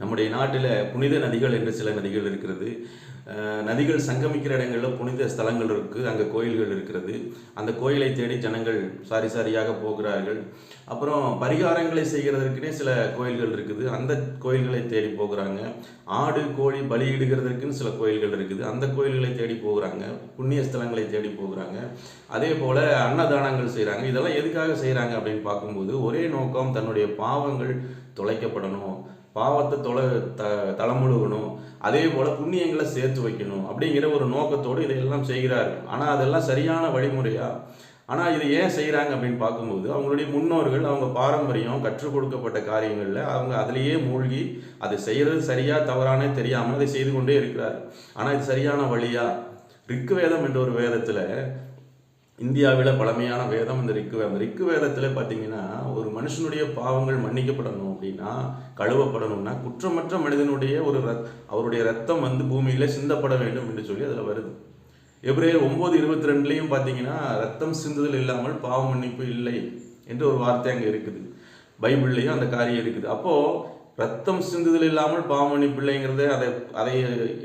நம்முடைய நாட்டில் புனித நதிகள் என்று சில நதிகள் இருக்கிறது. நதிகள் சங்கமிக்கிற இடங்களில் புனித ஸ்தலங்கள் இருக்குது அங்கே கோயில்கள் இருக்கிறது. அந்த கோயிலை தேடி ஜனங்கள் சாரி சாரியாக போகிறார்கள். அப்புறம் பரிகாரங்களை செய்கிறதற்குனே சில கோயில்கள் இருக்குது. அந்த கோயில்களை தேடி போகிறாங்க. ஆடு கோழி பலியிடுகிறதற்குன்னு சில கோயில்கள் இருக்குது. அந்த கோயில்களை தேடி போகிறாங்க. புண்ணிய ஸ்தலங்களை தேடி போகிறாங்க. அதே போல் அன்னதானங்கள் செய்கிறாங்க இதெல்லாம் எதுக்காக செய்கிறாங்க அப்படின்னு பார்க்கும்போது ஒரே நோக்கம் தன்னுடைய பாவங்கள் தொலைக்கப்படணும். பாவத்தை தொலை த தலைமுழுகணும். அதே போல் புண்ணியங்களை சேர்த்து வைக்கணும் அப்படிங்கிற ஒரு நோக்கத்தோடு இதையெல்லாம் செய்கிறார். ஆனால் அதெல்லாம் சரியான வழிமுறையா? ஆனால் இதை ஏன் செய்கிறாங்க அப்படின்னு பார்க்கும்போது அவங்களுடைய முன்னோர்கள் அவங்க பாரம்பரியம் கற்றுக் கொடுக்கப்பட்ட காரியங்களில் அவங்க அதிலேயே மூழ்கி அதை செய்கிறது சரியாக தவறானே தெரியாமல் அதை செய்து கொண்டே இருக்கிறார். ஆனால் இது சரியான வழியா? ரிக்கு வேதம் என்ற ஒரு வேதத்தில் இந்தியாவில் பழமையான வேதம் இந்த ரிக்கு வேதம். ரிக்கு வேதத்தில் பார்த்தீங்கன்னா ஒரு மனுஷனுடைய பாவங்கள் மன்னிக்கப்படணும் அப்படின்னா கழுவப்படணும்னா குற்றமற்ற மனிதனுடைய ஒரு ரத் அவருடைய ரத்தம் வந்து பூமியில் சிந்தப்பட வேண்டும் என்று சொல்லி அதில் வருது. எப்ரேல் ஒம்பது இருபத்தி ரெண்டுலேயும் பார்த்தீங்கன்னா ரத்தம் சிந்துதல் இல்லாமல் பாவ மன்னிப்பு இல்லை என்று ஒரு வார்த்தை அங்கே இருக்குது. பைபிள்லேயும் அந்த காரியம் இருக்குது. அப்போது ரத்தம் சிந்துதல் இல்லாமல் பாவமணி பிள்ளைங்கிறத அதை அதை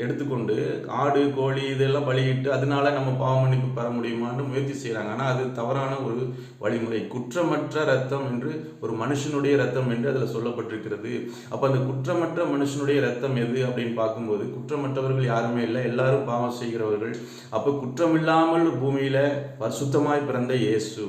எடுத்துக்கொண்டு ஆடு கோழி இதெல்லாம் பலியிட்டு அதனால நம்ம பாவமணிப்பு பெற முடியுமான்னு முயற்சி செய்கிறாங்க ஆனால் அது தவறான ஒரு வழிமுறை. குற்றமற்ற ரத்தம் என்று ஒரு மனுஷனுடைய ரத்தம் என்று அதில் சொல்லப்பட்டிருக்கிறது. அப்போ அந்த குற்றமற்ற மனுஷனுடைய ரத்தம் எது அப்படின்னு பார்க்கும்போது குற்றமற்றவர்கள் யாருமே இல்லை. எல்லாரும் பாவம் செய்கிறவர்கள். அப்போ குற்றமில்லாமல் பூமியில் சுத்தமாய் பிறந்த இயேசு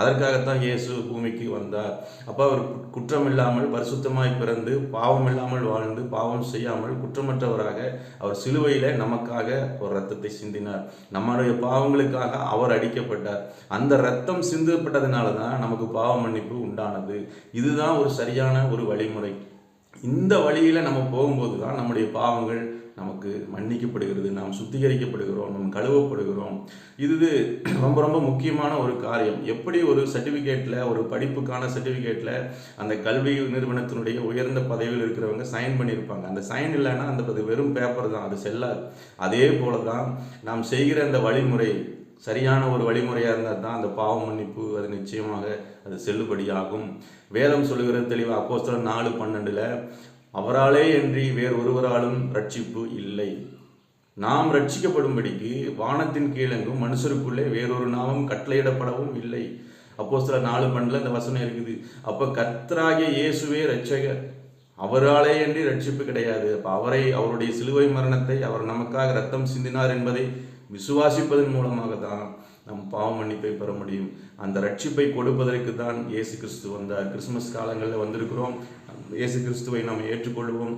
அதற்காகத்தான் இயேசு பூமிக்கு வந்தார். அப்போ அவர் குற்றம் இல்லாமல் பரிசுத்தமாய் பிறந்து பாவம் இல்லாமல் வாழ்ந்து பாவம் செய்யாமல் குற்றமற்றவராக அவர் சிலுவையில் நமக்காக ஒரு ரத்தத்தை சிந்தினார். நம்மளுடைய பாவங்களுக்காக அவர் அடிக்கப்பட்டார். அந்த ரத்தம் சிந்தப்பட்டதுனால தான் நமக்கு பாவ மன்னிப்பு உண்டானது. இதுதான் ஒரு சரியான ஒரு வழிமுறை. இந்த வழியில் நம்ம போகும்போது தான் நம்முடைய பாவங்கள் நமக்கு மன்னிக்கப்படுகிறது நாம் சுத்திகரிக்கப்படுகிறோம் நாம் கழுவப்படுகிறோம். இது ரொம்ப ரொம்ப முக்கியமான ஒரு காரியம். எப்படி ஒரு சர்டிஃபிகேட்டில் ஒரு படிப்புக்கான சர்டிஃபிகேட்டில் அந்த கல்வி நிறுவனத்தினுடைய உயர்ந்த பதவியில் இருக்கிறவங்க சைன் பண்ணியிருப்பாங்க. அந்த சைன் இல்லைன்னா அந்த அது வெறும் பேப்பர் தான். அது செல்லாது. அதே போல தான் நாம் செய்கிற அந்த வழிமுறை சரியான ஒரு வழிமுறையாக இருந்தால் தான் அந்த பாவ மன்னிப்பு அது நிச்சயமாக அது செல்லுபடியாகும். வேதம் சொல்லுகிற தெளிவாக அப்போஸ்தலர் நாலு பன்னெண்டில் அவராலே இன்றி வேறு ஒருவராலும் ரட்சிப்பு இல்லை. நாம் ரட்சிக்கப்படும்படிக்கு வானத்தின் கீழெங்கும் மனுஷருக்குள்ளே வேறொரு நாமம் கட்டளையிடப்படவும் இல்லை. அப்போ சில நாலு பண்டில் இந்த வசனம் இருக்குது. அப்போ கர்த்தராகிய இயேசுவே ரட்சகர் அவராலே அன்றி ரட்சிப்பு கிடையாது. அப்போ அவரை அவருடைய சிலுவை மரணத்தை அவர் நமக்காக ரத்தம் சிந்தினார் என்பதை விசுவாசிப்பதன் மூலமாக தான் நம் பாவ மன்னிப்பை பெற முடியும். அந்த ரட்சிப்பை கொடுப்பதற்கு தான் இயேசு கிறிஸ்து வந்தார். கிறிஸ்துமஸ் காலங்களில் வந்திருக்கிறோம். இயேசு கிறிஸ்துவை நாம் ஏற்றுக்கொள்வோம்.